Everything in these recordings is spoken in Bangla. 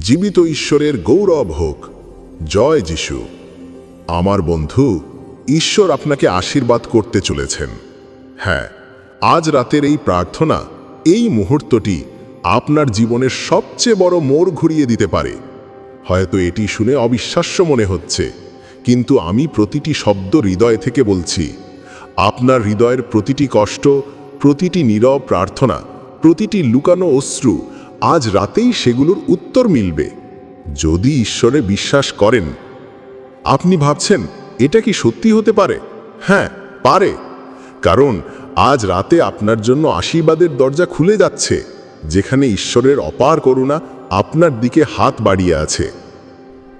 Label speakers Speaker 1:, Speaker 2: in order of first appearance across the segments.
Speaker 1: জীবিত ঈশ্বরের গৌরব হোক। জয় যিশু। আমার বন্ধু, ঈশ্বর আপনাকে আশীর্বাদ করতে চলেছেন। হ্যাঁ আজ রাতের এই প্রার্থনা, এই মুহূর্তটি আপনার জীবনের সবচেয়ে বড় মোড় ঘুরিয়ে দিতে পারে। হয়তো এটি শুনে অবিশ্বাস্য মনে হচ্ছে, কিন্তু আমি প্রতিটি শব্দ হৃদয় থেকে বলছি। আপনার হৃদয়ের প্রতিটি কষ্ট, প্রতিটি নীরব প্রার্থনা, প্রতিটি লুকানো অশ্রু আজ রাতেই সেগুলোর উত্তর মিলবে। যদি ঈশ্বরে বিশ্বাস করেন, আপনি ভাবছেন, এটা কি সত্যি হতে পারে? হ্যাঁ পারে। কারণ আজ রাতে আপনার জন্য আশীর্বাদের দরজা খুলে যাচ্ছে, যেখানে ঈশ্বরের অপার করুণা আপনার দিকে হাত বাড়িয়ে আছে।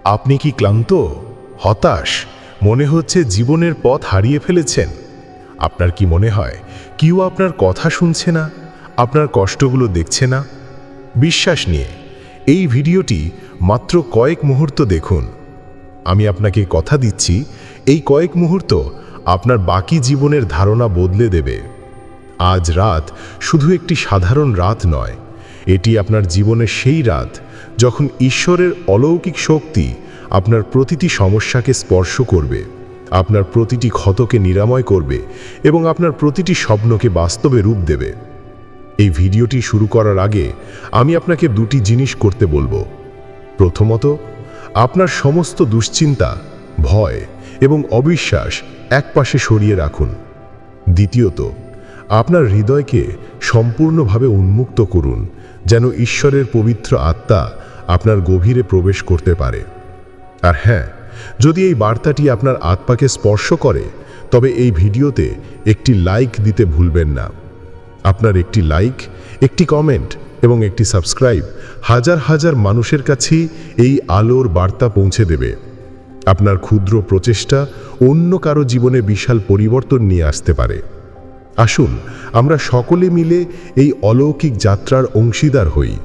Speaker 2: আপনি কি ক্লান্ত, হতাশ, মনে হচ্ছে জীবনের পথ হারিয়ে ফেলেছেন? আপনার কি মনে হয়, কেউ আপনার কথা শুনছে না? আপনার কষ্টগুলো দেখছে না? বিশ্বাস নিয়ে। এই ভিডিওটি মাত্র কয়েক মুহূর্ত দেখুন। আমি আপনাকে কথা দিচ্ছি, এই কয়েক মুহূর্ত আপনার বাকি জীবনের ধারণা বদলে দেবে। আজ রাত শুধু একটি সাধারণ রাত নয়, এটি আপনার জীবনের সেই রাত যখন ঈশ্বরের অলৌকিক শক্তি আপনার প্রতিটি সমস্যাকে স্পর্শ করবে, আপনার প্রতিটি ক্ষতকে নিরাময় করবে এবং আপনার প্রতিটি স্বপ্নকে বাস্তবে রূপ দেবে। এই ভিডিওটি শুরু করার আগে আমি আপনাকে দুটি জিনিস করতে বলব। প্রথমত, আপনার সমস্ত দুশ্চিন্তা, ভয় এবং অবিশ্বাস একপাশে সরিয়ে রাখুন। দ্বিতীয়ত, আপনার হৃদয়কে সম্পূর্ণভাবে উন্মুক্ত করুন, যেন ঈশ্বরের পবিত্র আত্মা আপনার গভীরে প্রবেশ করতে পারে। আর হ্যাঁ যদি এই বার্তাটি আপনার আত্মাকে স্পর্শ করে, তবে এই ভিডিওতে একটি লাইক দিতে ভুলবেন না। আপনার একটি লাইক একটি কমেন্ট এবং একটি সাবস্ক্রাইব হাজার হাজার মানুষের কাছেই এই আলোর বার্তা পৌঁছে দেবে। আপনার ক্ষুদ্র প্রচেষ্টা অন্য কারও জীবনে বিশাল পরিবর্তন নিয়ে আসতে পারে। আসুন, আমরা সকলে মিলে এই অলৌকিক যাত্রার অংশীদার হই।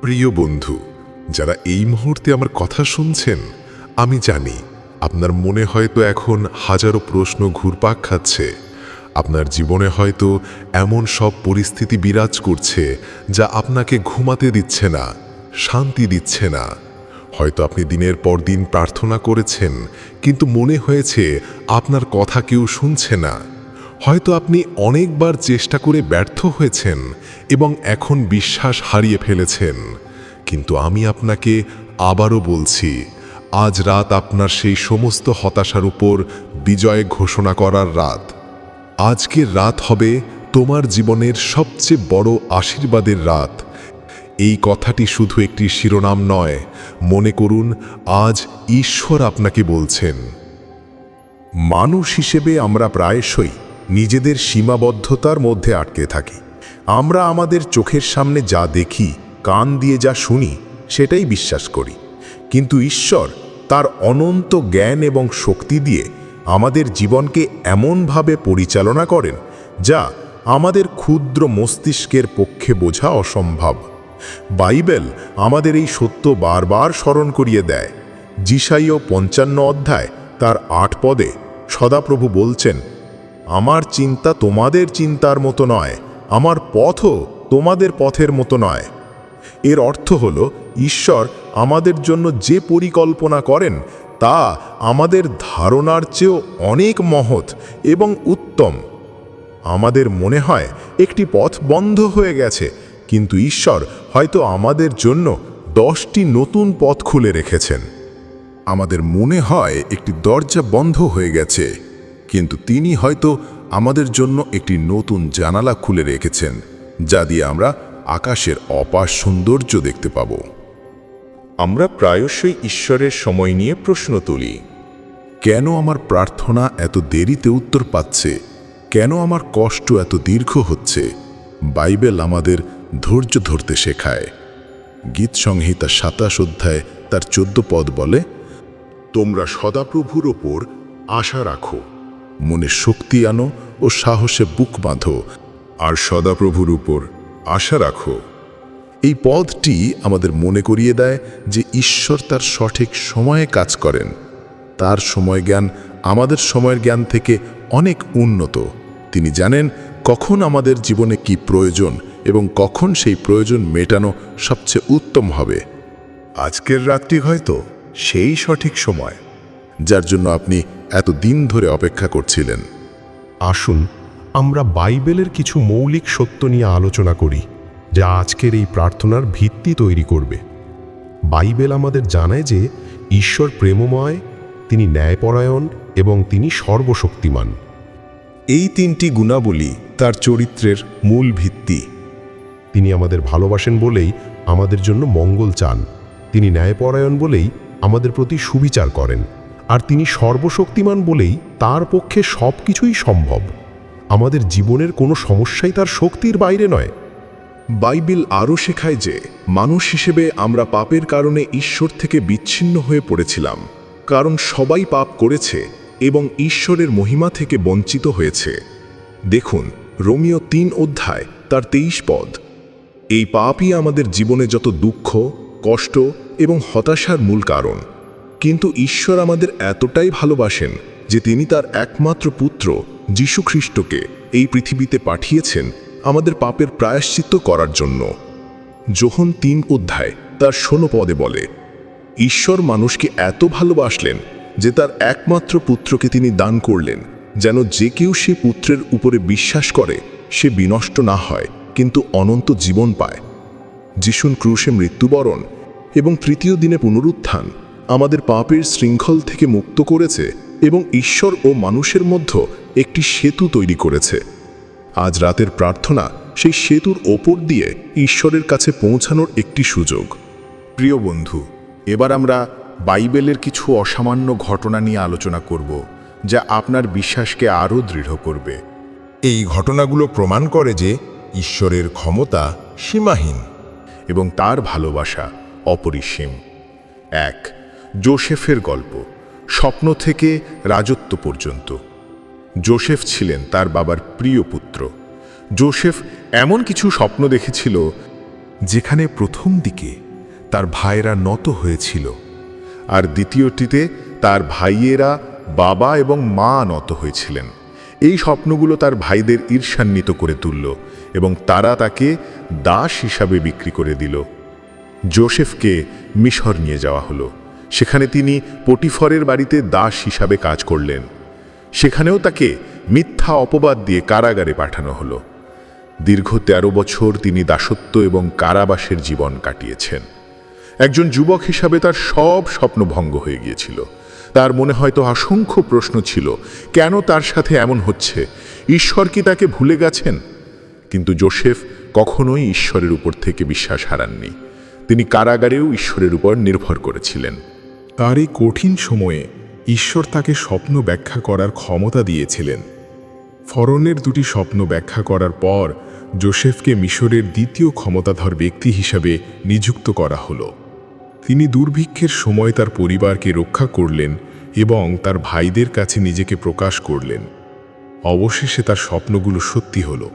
Speaker 1: প্রিয় বন্ধু, যারা এই মুহূর্তে আমার কথা শুনছেন, আমি জানি আপনার মনে হয়তো এখন হাজারো প্রশ্ন ঘুরপাক খাচ্ছে। আপনার জীবনে হয়তো এমন সব পরিস্থিতি বিরাজ করছে যা আপনাকে ঘুমাতে দিচ্ছে না, শান্তি দিচ্ছে না। হয়তো আপনি দিনের পর দিন প্রার্থনা করেছেন, কিন্তু মনে হয়েছে আপনার কথা কেউ শুনছে না। হয়তো আপনি অনেকবার চেষ্টা করে ব্যর্থ হয়েছেন এবং এখন বিশ্বাস হারিয়ে ফেলেছেন। কিন্তু আমি আপনাকে আবারও বলছি, আজ রাত আপনার সেই সমস্ত হতাশার উপর বিজয় ঘোষণা করার রাত। আজকের রাত হবে তোমার জীবনের সবচেয়ে বড় আশীর্বাদের রাত। এই কথাটি শুধু একটি শিরোনাম নয়, মনে করুন, আজ ঈশ্বর আপনাকে বলছেন। মানুষ হিসেবে আমরা প্রায়শই নিজেদের সীমাবদ্ধতার মধ্যে আটকে থাকি। আমরা আমাদের চোখের সামনে যা দেখি, কান দিয়ে যা শুনি, সেটাই বিশ্বাস করি। কিন্তু ঈশ্বর তার অনন্ত জ্ঞান এবং শক্তি দিয়ে আমাদের জীবনকে এমনভাবে পরিচালনা করেন যা আমাদের ক্ষুদ্র মস্তিষ্কের পক্ষে বোঝা অসম্ভব। বাইবেল আমাদের এই সত্য বারবার স্মরণ করিয়ে দেয়। জিসাইও পঞ্চান্ন অধ্যায়, তার আট পদে সদাপ্রভু বলছেন, আমার চিন্তা তোমাদের চিন্তার মতো নয়, আমার পথও তোমাদের পথের মতো নয়। এর অর্থ হল, ঈশ্বর আমাদের জন্য যে পরিকল্পনা করেন তা আমাদের ধারণার চেয়েও অনেক মহৎ এবং উত্তম। আমাদের মনে হয় একটি পথ বন্ধ হয়ে গেছে, কিন্তু ঈশ্বর হয়তো আমাদের জন্য দশটি নতুন পথ খুলে রেখেছেন। আমাদের মনে হয় একটি দরজা বন্ধ হয়ে গেছে, কিন্তু তিনি হয়তো আমাদের জন্য একটি নতুন জানালা খুলে রেখেছেন, যা দিয়ে আমরা আকাশের অপার সৌন্দর্য দেখতে পাব। আমরা প্রায়শই ঈশ্বরের সময় নিয়ে প্রশ্ন তুলি, কেন আমার প্রার্থনা এত দেরিতে উত্তর পাচ্ছে? কেন আমার কষ্ট এত দীর্ঘ হচ্ছে? বাইবেল আমাদের ধৈর্য ধরতে শেখায়। গীত সংহিতা সাতাশ অধ্যায় তার চোদ্দ পদ বলে, তোমরা সদাপ্রভুর ওপর আশা রাখো, মনে শক্তি আনো ও সাহসে বুক বাঁধো, আর সদাপ্রভুর উপর আশা রাখো। এই পদটি আমাদের মনে করিয়ে দেয় যে ঈশ্বর তার সঠিক সময়ে কাজ করেন। তার সময় জ্ঞান আমাদের সময়ের জ্ঞান থেকে অনেক উন্নত। তিনি জানেন কখন আমাদের জীবনে কি প্রয়োজন এবং কখন সেই প্রয়োজন মেটানো সবচেয়ে উত্তম হবে। আজকের রাতটি হয়তো সেই সঠিক সময়, যার জন্য আপনি এত দিন ধরে অপেক্ষা করছিলেন।
Speaker 2: আসুন, আমরা বাইবেলের কিছু মৌলিক সত্য নিয়ে আলোচনা করি। যা আজকের এই প্রার্থনার ভিত্তি তৈরি করবে। বাইবেল আমাদের জানায় যে ঈশ্বর প্রেমময় তিনি ন্যায়পরায়ণ এবং তিনি সর্বশক্তিমান।
Speaker 1: এই তিনটি গুণাবলী তার চরিত্রের মূল ভিত্তি।
Speaker 2: তিনি আমাদের ভালোবাসেন বলেই আমাদের জন্য মঙ্গল চান। তিনি ন্যায়পরায়ণ বলেই আমাদের প্রতি সুবিচার করেন। আর তিনি সর্বশক্তিমান বলেই তার পক্ষে সব কিছুই সম্ভব। আমাদের জীবনের কোনো সমস্যাই তার শক্তির বাইরে নয়।
Speaker 1: বাইবেল আরও শেখায় যে, মানুষ হিসেবে আমরা পাপের কারণে ঈশ্বর থেকে বিচ্ছিন্ন হয়ে পড়েছিলাম, কারণ সবাই পাপ করেছে এবং ঈশ্বরের মহিমা থেকে বঞ্চিত হয়েছে। দেখুন, রোমিও তিন অধ্যায়, তার তেইশ পদ। এই পাপই আমাদের জীবনে যত দুঃখ, কষ্ট এবং হতাশার মূল কারণ। কিন্তু ঈশ্বর আমাদের এতটাই ভালোবাসেন যে তিনি তার একমাত্র পুত্র, যীশু খ্রিস্টকে এই পৃথিবীতে পাঠিয়েছেন আমাদের পাপের প্রায়শ্চিত্ত করার জন্য। যোহন তিন অধ্যায় তার ষোলো পদে বলে, ঈশ্বর মানুষকে এত ভালোবাসলেন যে তার একমাত্র পুত্রকে তিনি দান করলেন, যেন যে কেউ সে পুত্রের উপরে বিশ্বাস করে, সে বিনষ্ট না হয়, কিন্তু অনন্ত জীবন পায়। যিশুন ক্রুশে মৃত্যুবরণ এবং তৃতীয় দিনে পুনরুত্থান আমাদের পাপের শৃঙ্খল থেকে মুক্ত করেছে এবং ঈশ্বর ও মানুষের মধ্যে একটি সেতু তৈরি করেছে। আজ রাতের প্রার্থনা সেই সেতুর ওপর দিয়ে ঈশ্বরের কাছে পৌঁছানোর একটি সুযোগ।
Speaker 3: প্রিয় বন্ধু, এবার আমরা বাইবেলের কিছু অসামান্য ঘটনা নিয়ে আলোচনা করব, যা আপনার বিশ্বাসকে আরও দৃঢ় করবে।
Speaker 4: এই ঘটনাগুলো প্রমাণ করে যে ঈশ্বরের ক্ষমতা সীমাহীন
Speaker 3: এবং তার ভালোবাসা অপরিসীম। এক, জোসেফের গল্প, স্বপ্ন থেকে রাজত্ব পর্যন্ত। জোসেফ ছিলেন তার বাবার প্রিয় পুত্র। জোসেফ এমন কিছু স্বপ্ন দেখেছিল যেখানে প্রথম দিকে তার ভাইয়েরা নত হয়েছিল আর দ্বিতীয়টিতে তার ভাইয়েরা বাবা এবং মা নত হয়েছিলেন। এই স্বপ্নগুলো তার ভাইদের ঈর্ষান্বিত করে তুলল এবং তারা তাকে দাস হিসাবে বিক্রি করে দিল। জোসেফকে মিশর নিয়ে যাওয়া হলো। সেখানে তিনি পটিফরের বাড়িতে দাস হিসাবে কাজ করলেন। সেখানেও তাকে মিথ্যা অপবাদ দিয়ে কারাগারে পাঠানো হলো। দীর্ঘ ১৩ বছর তিনি দাসত্ব এবং কারাবাসের জীবন কাটিয়েছেন। একজন যুবক হিসাবে তার সব স্বপ্ন ভঙ্গ হয়ে গিয়েছিল। তার মনে হয়তো অসংখ্য প্রশ্ন ছিল, কেন তার সাথে এমন হচ্ছে? ঈশ্বর কি তাকে ভুলে গেছেন? কিন্তু জোসেফ কখনোই ঈশ্বরের উপর থেকে বিশ্বাস হারাননি। তিনি কারাগারেও ঈশ্বরের উপর নির্ভর করেছিলেন।
Speaker 5: তার এই কঠিন সময়ে ঈশ্বর তাকে স্বপ্ন ব্যাখ্যা করার ক্ষমতা দিয়েছিলেন। ফরনের দুটি স্বপ্ন ব্যাখ্যা করার পর, জোসেফকে মিশরের দ্বিতীয় ক্ষমতাধর ব্যক্তি হিসাবে নিযুক্ত করা হলো। তিনি দুর্ভিক্ষের সময় তার পরিবারকে রক্ষা করলেন এবং তার ভাইদের কাছে নিজেকে প্রকাশ করলেন। অবশেষে তার স্বপ্নগুলো সত্যি হলো।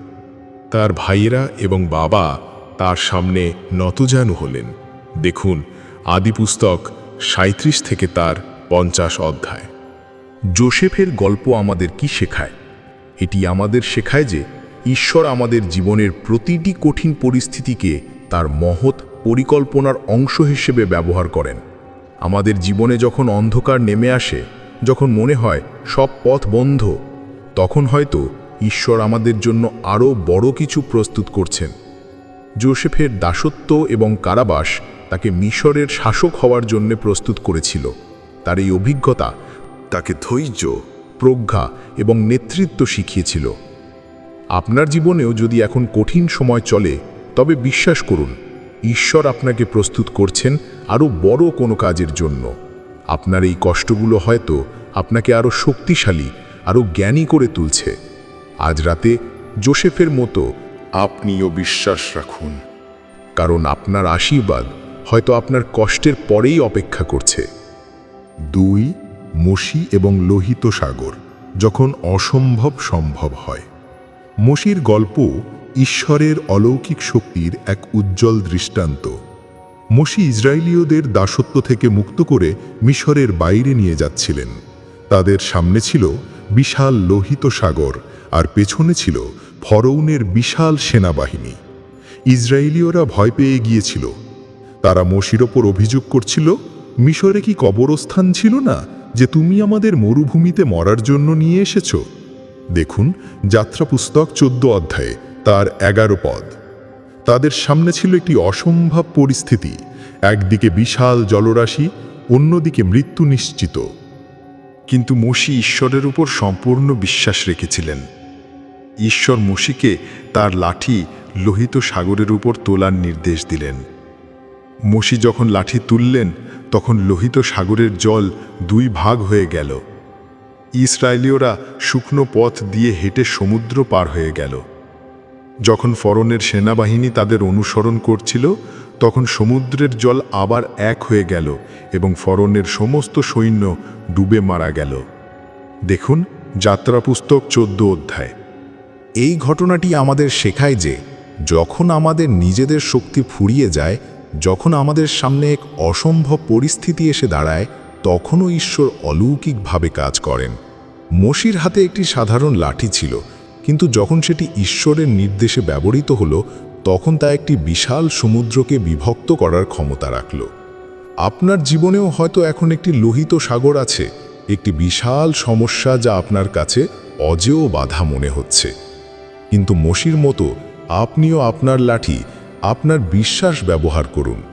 Speaker 5: তার ভাইয়েরা এবং বাবা তার সামনে নতজানু হলেন। দেখুন আদিপুস্তক সাঁত্রিশ থেকে তার পঞ্চাশ অধ্যায়।
Speaker 3: জোসেফের গল্প আমাদের কি শেখায়? এটি আমাদের শেখায় যে ঈশ্বর আমাদের জীবনের প্রতিটি কঠিন পরিস্থিতিকে তার মহৎ পরিকল্পনার অংশ হিসেবে ব্যবহার করেন। আমাদের জীবনে যখন অন্ধকার নেমে আসে, যখন মনে হয় সব পথ বন্ধ, তখন হয়তো ঈশ্বর আমাদের জন্য আরও বড় কিছু প্রস্তুত করছেন। জোসেফের দাসত্ব এবং কারাবাস তাকে মিশরের শাসক হওয়ার জন্য প্রস্তুত করেছিল। তার এই অভিজ্ঞতা তাকে ধৈর্য, প্রজ্ঞা এবং নেতৃত্ব শিখিয়েছিল। আপনার জীবনেও যদি এখন কঠিন সময় চলে, তবে বিশ্বাস করুন, ঈশ্বর আপনাকে প্রস্তুত করছেন আরও বড় কোনো কাজের জন্য। আপনার এই কষ্টগুলো হয়তো আপনাকে আরও শক্তিশালী, আরও জ্ঞানী করে তুলছে। আজ রাতে জোসেফের মতো আপনিও বিশ্বাস রাখুন, কারণ আপনার আশীর্বাদ হয়তো আপনার কষ্টের পরেই অপেক্ষা করছে।
Speaker 4: দুই, মসি এবং লোহিত সাগর, যখন অসম্ভব সম্ভব হয়। মসির গল্প ঈশ্বরের অলৌকিক শক্তির এক উজ্জ্বল দৃষ্টান্ত। মসি ইসরায়েলীয়দের দাসত্ব থেকে মুক্ত করে মিশরের বাইরে নিয়ে যাচ্ছিলেন। তাদের সামনে ছিল বিশাল লোহিত সাগর আর পেছনে ছিল ফরৌনের বিশাল সেনাবাহিনী। ইসরায়েলীয়রা ভয় পেয়ে গিয়েছিল। তারা মসির ওপর অভিযোগ করছিল মিশরে কি কবরস্থান ছিল না যে তুমি আমাদের মরুভূমিতে মরার জন্য নিয়ে এসেছ? দেখুন যাত্রা পুস্তক চোদ্দ অধ্যায়ে, তার এগারো পদ। তাদের সামনে ছিল একটি অসম্ভব পরিস্থিতি। একদিকে বিশাল জলরাশি, অন্যদিকে মৃত্যু নিশ্চিত।
Speaker 3: কিন্তু মসি ঈশ্বরের উপর সম্পূর্ণ বিশ্বাস রেখেছিলেন। ঈশ্বর মসিকে তার লাঠি লোহিত সাগরের উপর তোলার নির্দেশ দিলেন। মসি যখন লাঠি তুললেন তখন লোহিত সাগরের জল দুই ভাগ হয়ে গেল। ইসরায়েলীয়রা শুকনো পথ দিয়ে হেঁটে সমুদ্র পার হয়ে গেল। যখন ফরনের সেনাবাহিনী তাদের অনুসরণ করছিল, তখন সমুদ্রের জল আবার এক হয়ে গেল এবং ফরনের সমস্ত সৈন্য ডুবে মারা গেল। দেখুন যাত্রা পুস্তক চোদ্দ অধ্যায়।
Speaker 6: এই ঘটনাটি আমাদের শেখায় যে যখন আমাদের নিজেদের শক্তি ফুরিয়ে যায় যখন আমাদের সামনে এক অসম্ভব পরিস্থিতি এসে দাঁড়ায়, তখনও ঈশ্বর অলৌকিকভাবে কাজ করেন। মসির হাতে একটি সাধারণ লাঠি ছিল, কিন্তু যখন সেটি ঈশ্বরের নির্দেশে ব্যবহৃত হলো, তখন তা একটি বিশাল সমুদ্রকে বিভক্ত করার ক্ষমতা রাখল। আপনার জীবনেও হয়তো এখন একটি লোহিত সাগর আছে, একটি বিশাল সমস্যা যা আপনার কাছে অজেয় বাধা মনে হচ্ছে। কিন্তু মসির মতো আপনিও আপনার লাঠি আপনার বিশ্বাস ব্যবহার করুন।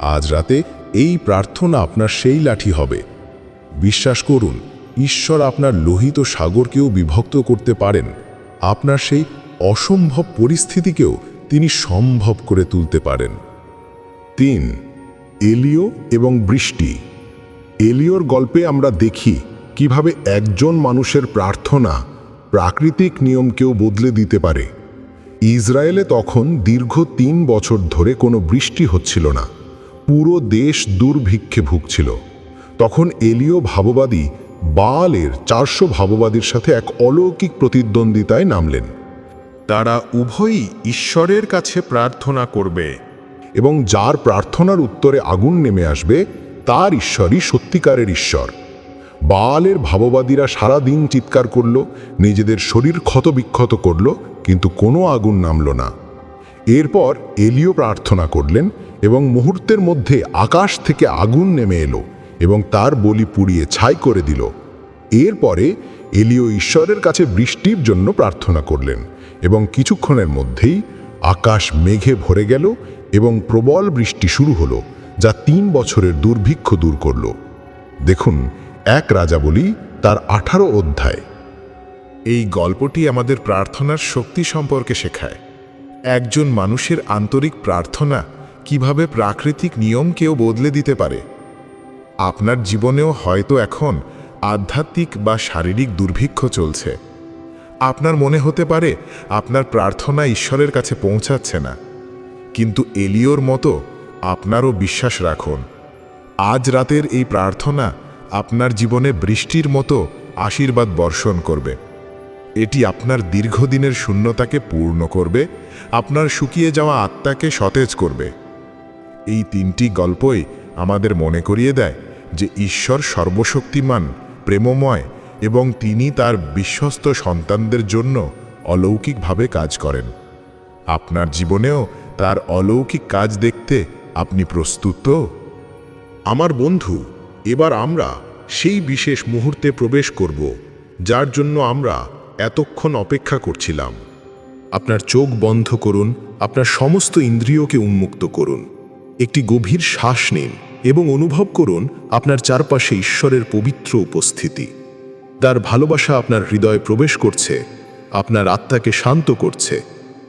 Speaker 6: আজ রাতে এই প্রার্থনা আপনার সেই লাঠি হবে। বিশ্বাস করুন, ঈশ্বর আপনার লোহিত সাগরকেও বিভক্ত করতে পারেন। আপনার সেই অসম্ভব পরিস্থিতিকেও তিনি সম্ভব করে তুলতে পারেন।
Speaker 4: তিন, এলিও এবং বৃষ্টি। এলিওর গল্পে আমরা দেখি কীভাবে একজন মানুষের প্রার্থনা প্রাকৃতিক নিয়মকেও বদলে দিতে পারে। ইসরায়েলে তখন দীর্ঘ তিন বছর ধরে কোনো বৃষ্টি হচ্ছিল না। পুরো দেশ দুর্ভিক্ষে ভুগছিল। তখন এলিও ভাববাদী বালের চারশো ভাববাদীর সাথে এক অলৌকিক প্রতিদ্বন্দ্বিতায় নামলেন।
Speaker 5: তারা উভয়ই ঈশ্বরের কাছে প্রার্থনা করবে
Speaker 4: এবং যার প্রার্থনার উত্তরে আগুন নেমে আসবে, তার ঈশ্বরই সত্যিকারের ঈশ্বর। বালের ভাববাদীরা সারা দিন চিৎকার করল, নিজেদের শরীর ক্ষতবিক্ষত করল, কিন্তু কোনো আগুন নামল না। এরপর এলিও প্রার্থনা করলেন এবং মুহূর্তের মধ্যে আকাশ থেকে আগুন নেমে এলো এবং তার বলি পুড়িয়ে ছাই করে দিল। এরপরে এলিও ঈশ্বরের কাছে বৃষ্টির জন্য প্রার্থনা করলেন এবং কিছুক্ষণের মধ্যেই আকাশ মেঘে ভরে গেল এবং প্রবল বৃষ্টি শুরু হলো, যা তিন বছরের দুর্ভিক্ষ দূর করল। দেখুন এক রাজা বলি তার আঠারো অধ্যায়।
Speaker 5: এই গল্পটি আমাদের প্রার্থনার শক্তি সম্পর্কে শেখায়। একজন মানুষের আন্তরিক প্রার্থনা কীভাবে প্রাকৃতিক নিয়মকেও বদলে দিতে পারে? আপনার জীবনেও হয়তো এখন আধ্যাত্মিক বা শারীরিক দুর্ভিক্ষ চলছে। আপনার মনে হতে পারে আপনার প্রার্থনা ঈশ্বরের কাছে পৌঁছাচ্ছে না। কিন্তু এলিওর মতো আপনারও বিশ্বাস রাখুন, আজ রাতের এই প্রার্থনা আপনার জীবনে বৃষ্টির মতো আশীর্বাদ বর্ষণ করবে। এটি আপনার দীর্ঘদিনের শূন্যতাকে পূর্ণ করবে, আপনার শুকিয়ে যাওয়া আত্মাকে সতেজ করবে। এই তিনটি গল্পই আমাদের মনে করিয়ে দেয় যে ঈশ্বর সর্বশক্তিমান, প্রেমময় এবং তিনি তার বিশ্বস্ত সন্তানদের জন্য অলৌকিকভাবে কাজ করেন। আপনার জীবনেও তার অলৌকিক কাজ দেখতে আপনি প্রস্তুত
Speaker 4: আমার বন্ধু এবার আমরা সেই বিশেষ মুহূর্তে প্রবেশ করব, যার জন্য আমরা এতক্ষণ অপেক্ষা করছিলাম।
Speaker 2: আপনার চোখ বন্ধ করুন, আপনার সমস্ত ইন্দ্রিয়কে উন্মুক্ত করুন। একটি গভীর শ্বাস নিন এবং অনুভব করুন আপনার চারপাশে ঈশ্বরের পবিত্র উপস্থিতি। তার ভালোবাসা আপনার হৃদয়ে প্রবেশ করছে, আপনার আত্মাকে শান্ত করছে,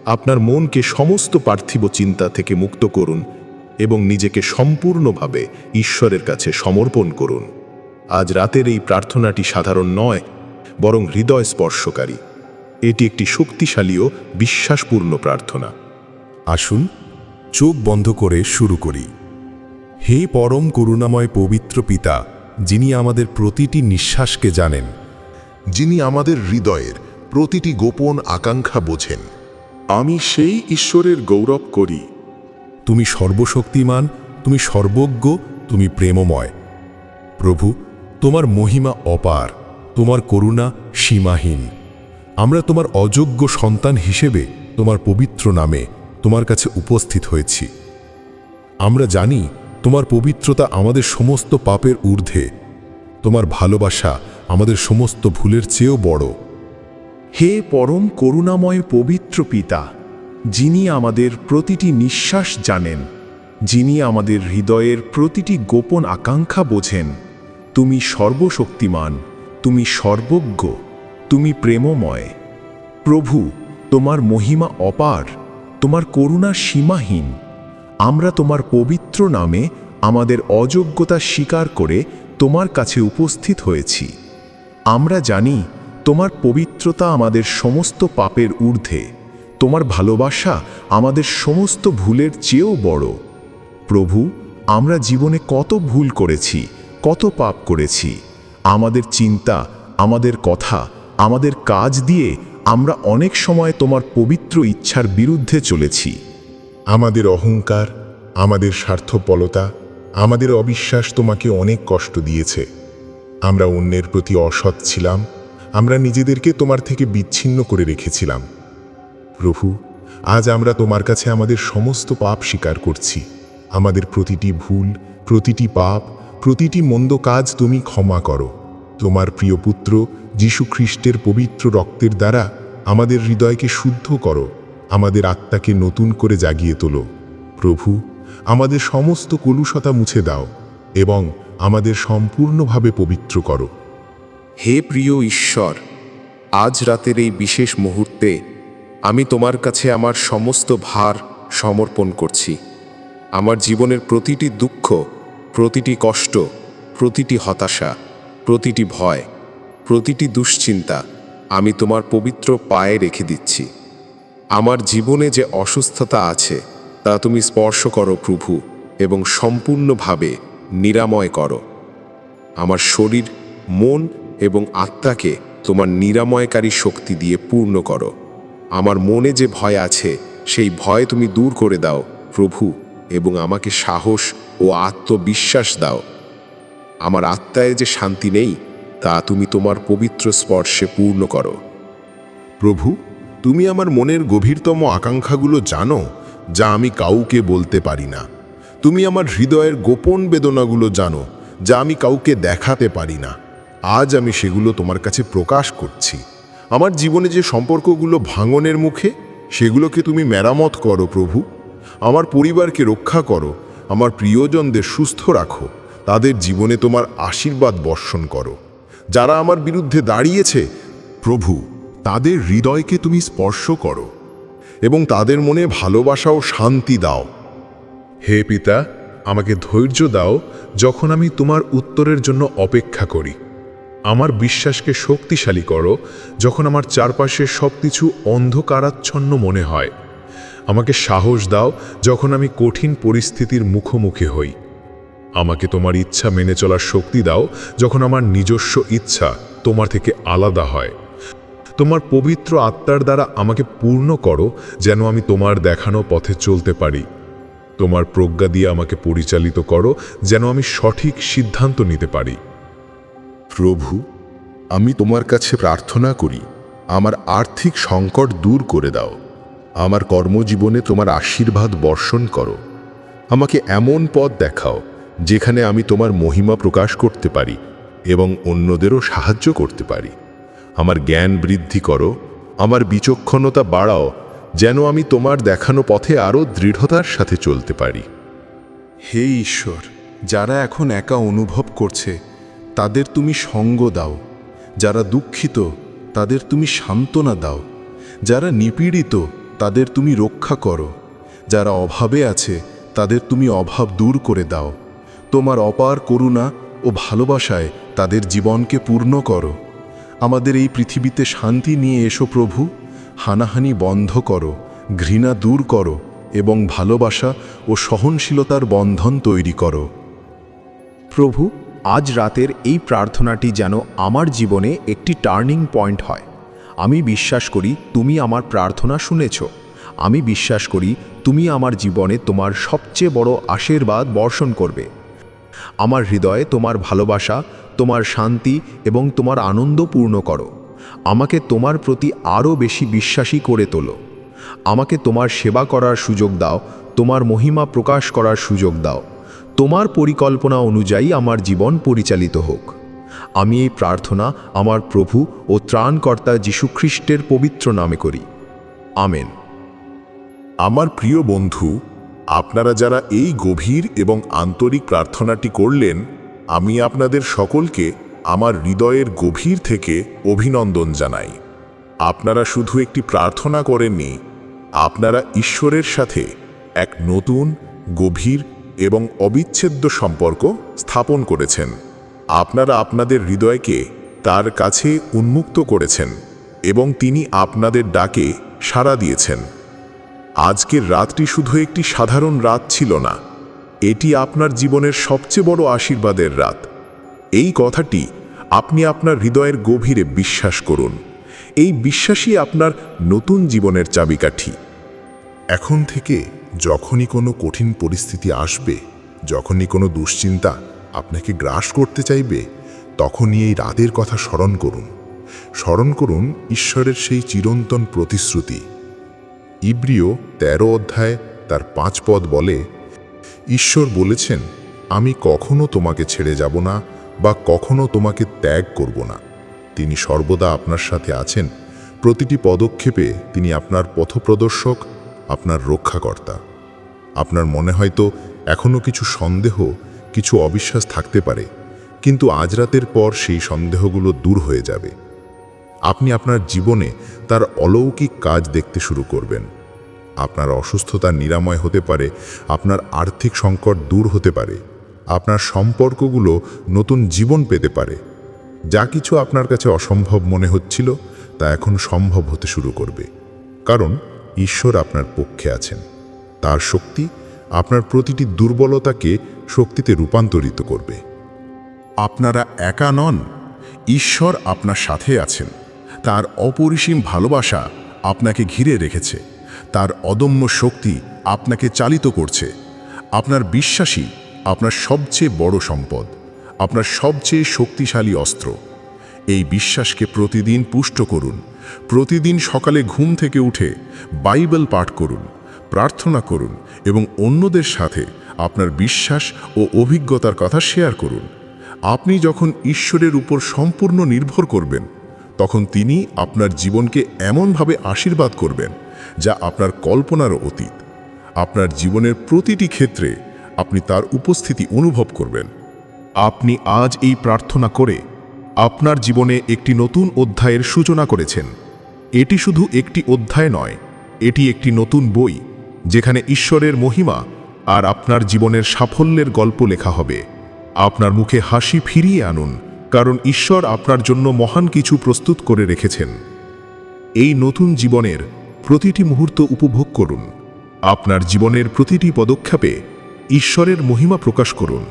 Speaker 2: আপনার মনকে সমস্ত পার্থিব চিন্তা থেকে মুক্ত করুন এবং নিজেকে সম্পূর্ণভাবে ঈশ্বরের কাছে সমর্পণ করুন। আজ রাতের এই প্রার্থনাটি সাধারণ নয় বরং হৃদয় স্পর্শকারী। এটি একটি শক্তিশালী ও বিশ্বাসপূর্ণ প্রার্থনা। আসুন চোখ বন্ধ করে শুরু করি। হে পরম করুণাময় পবিত্র পিতা যিনি আমাদের প্রতিটি নিঃশ্বাসকে জানেন
Speaker 4: যিনি আমাদের হৃদয়ের প্রতিটি গোপন আকাঙ্ক্ষা বোঝেন। আমি সেই ঈশ্বরের গৌরব করি
Speaker 2: তুমি সর্বশক্তিমান, তুমি সর্বজ্ঞ, তুমি প্রেমময়। প্রভু, তোমার মহিমা অপার, তোমার করুণা সীমাহীন। আমরা তোমার অযোগ্য সন্তান হিসেবে তোমার পবিত্র নামে তোমার কাছে উপস্থিত হয়েছি।
Speaker 4: আমরা জানি তোমার পবিত্রতা আমাদের সমস্ত পাপের ঊর্ধ্বে, তোমার ভালোবাসা আমাদের সমস্ত ভুলের চেয়েও বড়।
Speaker 6: হে পরম করুণাময় পবিত্র পিতা যিনি আমাদের প্রতিটি নিঃশ্বাস জানেন, যিনি আমাদের হৃদয়ের প্রতিটি গোপন আকাঙ্ক্ষা বোঝেন। তুমি সর্বশক্তিমান, তুমি সর্বজ্ঞ, তুমি প্রেমময়। প্রভু, তোমার মহিমা অপার, তোমার করুণা সীমাহীন। আমরা তোমার পবিত্র নামে আমাদের অযোগ্যতা স্বীকার করে তোমার কাছে উপস্থিত হয়েছি। আমরা জানি তোমার পবিত্রতা আমাদের সমস্ত পাপের ঊর্ধ্বে। তোমার ভালোবাসা আমাদের সমস্ত ভুলের চেয়েও বড়। প্রভু, আমরা জীবনে কত ভুল করেছি, কত পাপ করেছি। আমাদের চিন্তা, আমাদের কথা, আমাদের কাজ দিয়ে আমরা অনেক সময় তোমার পবিত্র ইচ্ছার বিরুদ্ধে চলেছি।
Speaker 4: আমাদের অহংকার, আমাদের স্বার্থপলতা, আমাদের অবিশ্বাস তোমাকে অনেক কষ্ট দিয়েছে। আমরা অন্যের প্রতি অসৎ ছিলাম, আমরা নিজেদেরকে তোমার থেকে বিচ্ছিন্ন করে রেখেছিলাম। প্রভু, আজ আমরা তোমার কাছে আমাদের সমস্ত পাপ স্বীকার করছি। আমাদের প্রতিটি ভুল, প্রতিটি পাপ, প্রতিটি মন্দ কাজ তুমি ক্ষমা করো। তোমার প্রিয় পুত্র, যীশু খ্রিস্টের পবিত্র রক্তের দ্বারা আমাদের হৃদয়কে শুদ্ধ করো, আমাদের আত্মাকে নতুন করে জাগিয়ে তোলো। প্রভু, আমাদের সমস্ত কলুষতা মুছে দাও এবং আমাদের সম্পূর্ণভাবে পবিত্র করো।
Speaker 3: হে প্রিয় ঈশ্বর, আজ রাতের এই বিশেষ মুহূর্তে আমি তোমার কাছে আমার সমস্ত ভার সমর্পণ করছি। আমার জীবনের প্রতিটি দুঃখ, প্রতিটি কষ্ট, প্রতিটি হতাশা, প্রতিটি ভয়, প্রতিটি দুশ্চিন্তা আমি তোমার পবিত্র পায়ে রেখে দিচ্ছি। আমার জীবনে যে অসুস্থতা আছে, তা তুমি স্পর্শ করো প্রভু এবং সম্পূর্ণভাবে নিরাময় করো। আমার শরীর, মন এবং আত্মাকে তোমার নিরাময়কারী শক্তি দিয়ে পূর্ণ করো। আমার মনে যে ভয় আছে, সেই ভয় তুমি দূর করে দাও, প্রভু, এবং আমাকে সাহস ও আত্মবিশ্বাস দাও। আমার আত্মায় যে শান্তি নেই, তা তুমি তোমার পবিত্র স্পর্শে পূর্ণ করো।
Speaker 1: প্রভু, তুমি আমার মনের গভীরতম আকাঙ্ক্ষাগুলো জানো, যা আমি কাউকে বলতে পারি না। তুমি আমার হৃদয়ের গোপন বেদনাগুলো জানো, যা আমি কাউকে দেখাতে পারি না। আজ আমি সেগুলো তোমার কাছে প্রকাশ করছি। আমার জীবনে যে সম্পর্কগুলো ভাঙনের মুখে, সেগুলোকে তুমি মেরামত করো প্রভু। আমার পরিবারকে রক্ষা করো। আমার প্রিয়জনদের সুস্থ রাখো। তাদের জীবনে তোমার আশীর্বাদ বর্ষণ করো। যারা আমার বিরুদ্ধে দাঁড়িয়েছে, প্রভু, তাদের হৃদয়কে তুমি স্পর্শ করো এবং তাদের মনে ভালোবাসা ও শান্তি দাও।
Speaker 2: হে পিতা, আমাকে ধৈর্য দাও যখন আমি তোমার উত্তরের জন্য অপেক্ষা করি। আমার বিশ্বাসকে শক্তিশালী করো যখন আমার চারপাশে সব কিছু অন্ধকারাচ্ছন্ন মনে হয়। আমাকে সাহস দাও যখন আমি কঠিন পরিস্থিতির মুখোমুখি হই। আমাকে তোমার ইচ্ছা মেনে চলার শক্তি দাও যখন আমার নিজস্ব ইচ্ছা তোমার থেকে আলাদা হয়। তোমার পবিত্র আত্মার দ্বারা আমাকে পূর্ণ করো যেন আমি তোমার দেখানো পথে চলতে পারি। তোমার প্রজ্ঞা দিয়ে আমাকে পরিচালিত করো যেন আমি সঠিক সিদ্ধান্ত নিতে পারি।
Speaker 1: প্রভু, আমি তোমার কাছে প্রার্থনা করি, আমার আর্থিক সংকট দূর করে দাও। আমার কর্মজীবনে তোমার আশীর্বাদ বর্ষণ করো। আমাকে এমন পথ দেখাও, যেখানে আমি তোমার মহিমা প্রকাশ করতে পারি এবং অন্যদেরও সাহায্য করতে পারি। আমার জ্ঞান বৃদ্ধি করো, আমার বিচক্ষণতা বাড়াও, যেন আমি তোমার দেখানো পথে আরও দৃঢ়তার সাথে চলতে পারি।
Speaker 5: হে ঈশ্বর, যারা এখন একা অনুভব করছে তাদের তুমি সঙ্গ দাও। যারা দুঃখিত, তাদের তুমি সান্ত্বনা দাও। যারা নিপীড়িত, তাদের তুমি রক্ষা করো। যারা অভাবে আছে, তাদের তুমি অভাব দূর করে দাও। তোমার অপার করুণা ও ভালোবাসায় তাদের জীবনকে পূর্ণ করো। আমাদের এই পৃথিবীতে শান্তি নিয়ে এসো প্রভু। হানাহানি বন্ধ করো, ঘৃণা দূর করো এবং ভালোবাসা ও সহনশীলতার বন্ধন তৈরি করো।
Speaker 6: প্রভু আজ রাতের এই প্রার্থনাটি যেন আমার জীবনে একটি টার্নিং পয়েন্ট হয়। আমি বিশ্বাস করি তুমি আমার প্রার্থনা শুনেছ। আমি বিশ্বাস করি তুমি আমার জীবনে তোমার সবচেয়ে বড় আশীর্বাদ বর্ষণ করবে। আমার হৃদয়ে তোমার ভালোবাসা, তোমার শান্তি এবং তোমার আনন্দ পূর্ণ করো। আমাকে তোমার প্রতি আরও বেশি বিশ্বাসী করে তোলো। আমাকে তোমার সেবা করার সুযোগ দাও, তোমার মহিমা প্রকাশ করার সুযোগ দাও। তোমার পরিকল্পনা অনুযায়ী আমার জীবন পরিচালিত হোক। আমি এই প্রার্থনা আমার প্রভু ও ত্রাণকর্তা যীশুখ্রিস্টের পবিত্র নামে করি। আমেন।
Speaker 3: আমার প্রিয় বন্ধু, আপনারা যারা এই গভীর এবং আন্তরিক প্রার্থনাটি করলেন, আমি আপনাদের সকলকে আমার হৃদয়ের গভীর থেকে অভিনন্দন জানাই। আপনারা শুধু একটি প্রার্থনা করেননি, আপনারা ঈশ্বরের সাথে এক নতুন, গভীর এবং অবিচ্ছেদ্য সম্পর্ক স্থাপন করেছেন। আপনারা আপনাদের হৃদয়কে তার কাছে উন্মুক্ত করেছেন এবং তিনি আপনাদের ডাকে সাড়া দিয়েছেন। আজকের রাতটি শুধু একটি সাধারণ রাত ছিল না, এটি আপনার জীবনের সবচেয়ে বড় আশীর্বাদের রাত। এই কথাটি আপনি আপনার হৃদয়ের গভীরে বিশ্বাস করুন। এই বিশ্বাসই আপনার নতুন জীবনের চাবিকাঠি।
Speaker 4: এখন থেকে যখনই কোনো কঠিন পরিস্থিতি আসবে, যখনই কোনো দুশ্চিন্তা আপনাকে গ্রাস করতে চাইবে, তখনই এই রাতের কথা স্মরণ করুন। স্মরণ করুন ঈশ্বরের সেই চিরন্তন প্রতিশ্রুতি। ইব্রিয় ১৩ অধ্যায় তার পাঁচ পদ বলে, ঈশ্বর বলেছেন, আমি কখনো তোমাকে ছেড়ে যাব না বা কখনো তোমাকে ত্যাগ করব না। তিনি সর্বদা আপনার সাথে আছেন। প্রতিটি পদক্ষেপে তিনি আপনার পথপ্রদর্শক আপনার রক্ষাকর্তা। আপনার মনে হয়তো এখনও কিছু সন্দেহ, কিছু অবিশ্বাস থাকতে পারে, কিন্তু আজ রাতের পর সেই সন্দেহগুলো দূর হয়ে যাবে। আপনি আপনার জীবনে তার অলৌকিক কাজ দেখতে শুরু করবেন। আপনার অসুস্থতা নিরাময় হতে পারে, আপনার আর্থিক সংকট দূর হতে পারে, আপনার সম্পর্কগুলো নতুন জীবন পেতে পারে। যা কিছু আপনার কাছে অসম্ভব মনে হচ্ছিল, তা এখন সম্ভব হতে শুরু করবে। কারণ ঈশ্বর আপনার পক্ষে আছেন। তার শক্তি আপনার প্রতিটি দুর্বলতাকে শক্তিতে রূপান্তরিত করবে।
Speaker 3: আপনারা একা নন, ঈশ্বর আপনার সাথে আছেন। তার অপরিসীম ভালোবাসা আপনাকে ঘিরে রেখেছে। তার অদম্য শক্তি আপনাকে চালিত করছে। আপনার বিশ্বাসী আপনার সবচেয়ে বড় সম্পদ, আপনার সবচেয়ে শক্তিশালী অস্ত্র। এই বিশ্বাসকে প্রতিদিন পুষ্ট করুন প্রতিদিন সকালে ঘুম থেকে উঠে বাইবেল পাঠ করুন, প্রার্থনা করুন এবং অন্যদের সাথে আপনার বিশ্বাস ও অভিজ্ঞতার কথা শেয়ার করুন। আপনি যখন ঈশ্বরের উপর সম্পূর্ণ নির্ভর করবেন, তখন তিনি আপনার জীবনকে এমনভাবে আশীর্বাদ করবেন যা আপনার কল্পনারও অতীত। আপনার জীবনের প্রতিটি ক্ষেত্রে আপনি তার উপস্থিতি অনুভব করবেন।
Speaker 5: আপনি আজ এই প্রার্থনা করে আপনার জীবনে একটি নতুন অধ্যায়ের সূচনা করেছেন। এটি শুধু একটি অধ্যায় নয়, এটি একটি নতুন বই, যেখানে ঈশ্বরের মহিমা আর আপনার জীবনের সাফল্যের গল্প লেখা হবে। আপনার মুখে হাসি ফিরিয়ে আনুন, কারণ ঈশ্বর আপনার জন্য মহান কিছু প্রস্তুত করে রেখেছেন। এই নতুন জীবনের প্রতিটি মুহূর্ত উপভোগ করুন। আপনার জীবনের প্রতিটি পদক্ষেপে ঈশ্বরের মহিমা প্রকাশ করুন।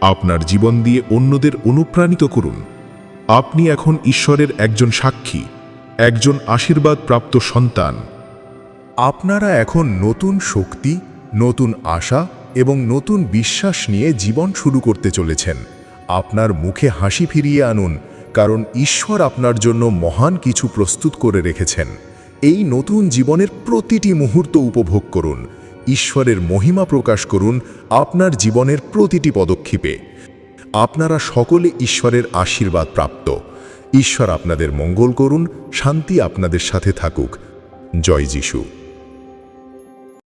Speaker 5: আপনার জীবন দিয়ে অন্যদের অনুপ্রাণিত করুন। আপনি এখন ঈশ্বরের একজন সাক্ষী, একজন আশীর্বাদপ্রাপ্ত সন্তান।
Speaker 2: আপনারা এখন নতুন শক্তি, নতুন আশা এবং নতুন বিশ্বাস নিয়ে জীবন শুরু করতে চলেছেন। আপনার মুখে হাসি ফিরিয়ে আনুন, কারণ ঈশ্বর আপনার জন্য মহান কিছু প্রস্তুত করে রেখেছেন। এই নতুন জীবনের প্রতিটি মুহূর্ত উপভোগ করুন। ঈশ্বরের মহিমা প্রকাশ করুন আপনার জীবনের প্রতিটি পদক্ষেপে। আপনারা সকলে ঈশ্বরের আশীর্বাদ প্রাপ্ত। ঈশ্বর আপনাদের মঙ্গল করুন, শান্তি আপনাদের সাথে থাকুক। জয় যিশু।